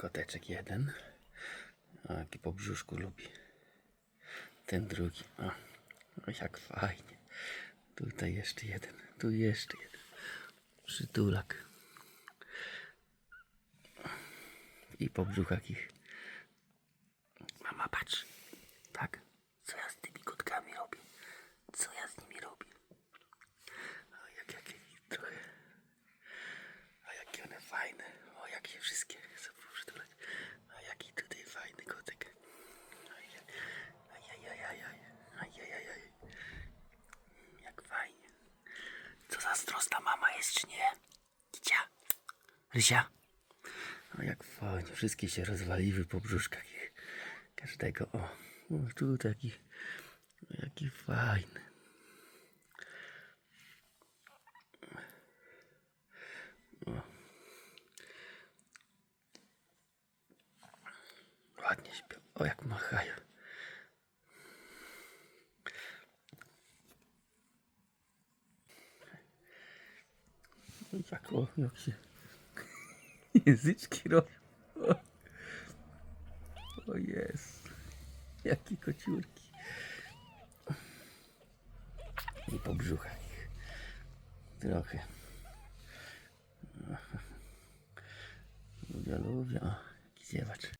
koteczek jeden. O, jaki po brzuszku lubi. Ten drugi. O, o jak fajnie. Tutaj jeszcze jeden. Tu jeszcze jeden. Przytulak. I po brzuchach ich. Zazdrosna mama jest, czy nie? Kicia. Rysia. O, jak fajnie. Wszystkie się rozwaliły po brzuszkach ich. Każdego. O, o tu taki. O, jaki fajny. Ładnie śpią. O, jak machają. Jak się języczki robią. O, jest. Jakie kociurki. I po brzuchach ich. Trochę. Lubię, lubię. O, jaki ziewacz.